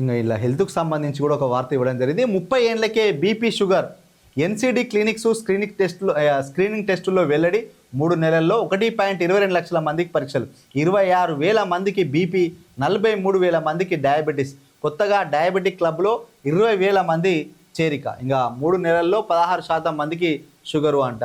ఇంకా ఇలా హెల్త్కు సంబంధించి కూడా ఒక వార్త ఇవ్వడం జరిగింది. ముప్పై ఏళ్ళకే BP sugar NCD clinics screening టెస్టులు స్క్రీనింగ్ టెస్టుల్లో వెల్లడి మూడు నెలల్లో ఒకటి పాయింట్ ఇరవై రెండు లక్షల మందికి పరీక్షలు ఇరవై ఆరు వేల మందికి బీపీ నలభై మూడు వేల మందికి డయాబెటీస్. కొత్తగా డయాబెటిక్ క్లబ్లో ఇరవై వేల మంది చేరిక. ఇంకా మూడు నెలల్లో పదహారు శాతం మందికి షుగరు అంట.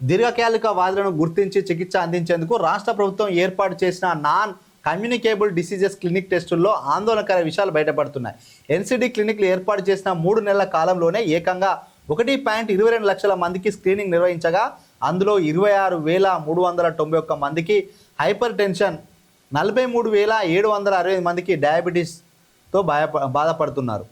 దీర్ఘకాలిక వ్యాధులను గుర్తించి చికిత్స అందించేందుకు రాష్ట్ర ప్రభుత్వం ఏర్పాటు చేసిన నాన్ కమ్యూనికేబుల్ డిసీజెస్ క్లినిక్ టెస్టుల్లో ఆందోళనకర విషయాలు బయటపడుతున్నాయి. ఎన్సిడి క్లినిక్లు ఏర్పాటు చేసిన మూడు నెలల కాలంలోనే ఏకంగా ఒకటి పాయింట్ ఇరవై రెండు లక్షల మందికి స్క్రీనింగ్ నిర్వహించగా అందులో ఇరవై ఆరు వేల మూడు వందల తొంభై ఒక్క మందికి హైపర్ టెన్షన్ నలభై మూడు వేల ఏడు వందల అరవై మందికి డయాబెటీస్తో బాధ బాధపడుతున్నారు.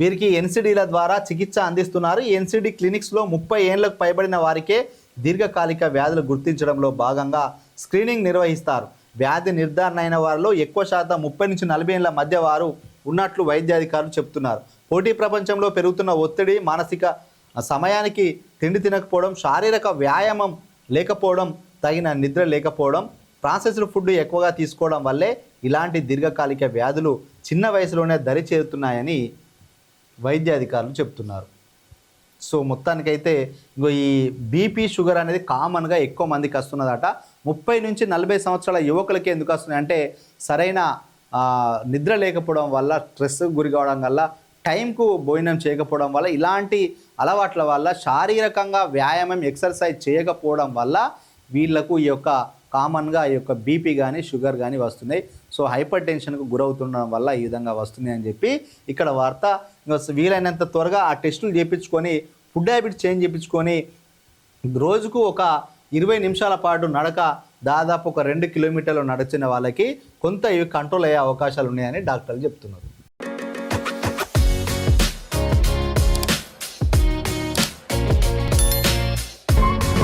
వీరికి ఎన్సిడీల ద్వారా చికిత్స అందిస్తున్నారు. ఎన్సిడి క్లినిక్స్లో ముప్పై ఏళ్ళకు పైబడిన వారికే దీర్ఘకాలిక వ్యాధులు గుర్తించడంలో భాగంగా స్క్రీనింగ్ నిర్వహిస్తారు. వ్యాధి నిర్ధారణ అయిన వారిలో ఎక్కువ శాతం ముప్పై నుంచి నలభై ఏళ్ళ మధ్య వారు ఉన్నట్లు వైద్యాధికారులు చెప్తున్నారు పోటీ ప్రపంచంలో పెరుగుతున్న ఒత్తిడి మానసిక సమయానికి తిండి తినకపోవడం శారీరక వ్యాయామం లేకపోవడం తగిన నిద్ర లేకపోవడం ప్రాసెస్డ్ ఫుడ్ ఎక్కువగా తీసుకోవడం వల్లే ఇలాంటి దీర్ఘకాలిక వ్యాధులు చిన్న వయసులోనే దరి చేరుతున్నాయని వైద్యాధికారులు చెప్తున్నారు సో మొత్తానికైతే ఇంకో ఈ బీపీ షుగర్ అనేది కామన్గా ఎక్కువ మందికి వస్తున్నదట. ముప్పై నుంచి నలభై సంవత్సరాల యువకులకి ఎందుకు వస్తున్నాయి? అంటే సరైన నిద్ర లేకపోవడం వల్ల స్ట్రెస్ గురి కావడం వల్ల టైంకు భోజనం చేయకపోవడం వల్ల ఇలాంటి అలవాట్ల వల్ల శారీరకంగా వ్యాయామం ఎక్సర్సైజ్ చేయకపోవడం వల్ల వీళ్ళకు ఈ యొక్క కామన్గా ఈ యొక్క బీపీ కానీ షుగర్ కానీ వస్తున్నాయి. సో హైపర్ టెన్షన్కు గురవుతుండడం వల్ల ఈ విధంగా వస్తున్నాయి అని చెప్పి ఇక్కడ వార్త వీలైనంత త్వరగా ఆ టెస్టులు చేయించుకొని ఫుడ్ హ్యాబిట్ చేంజ్ చేయించుకొని రోజుకు ఒక ఇరవై నిమిషాల పాటు నడక దాదాపు ఒక రెండు కిలోమీటర్లు నడిచిన వాళ్ళకి కొంత ఇవి కంట్రోల్ అయ్యే అవకాశాలు ఉన్నాయని డాక్టర్లు చెప్తున్నారు.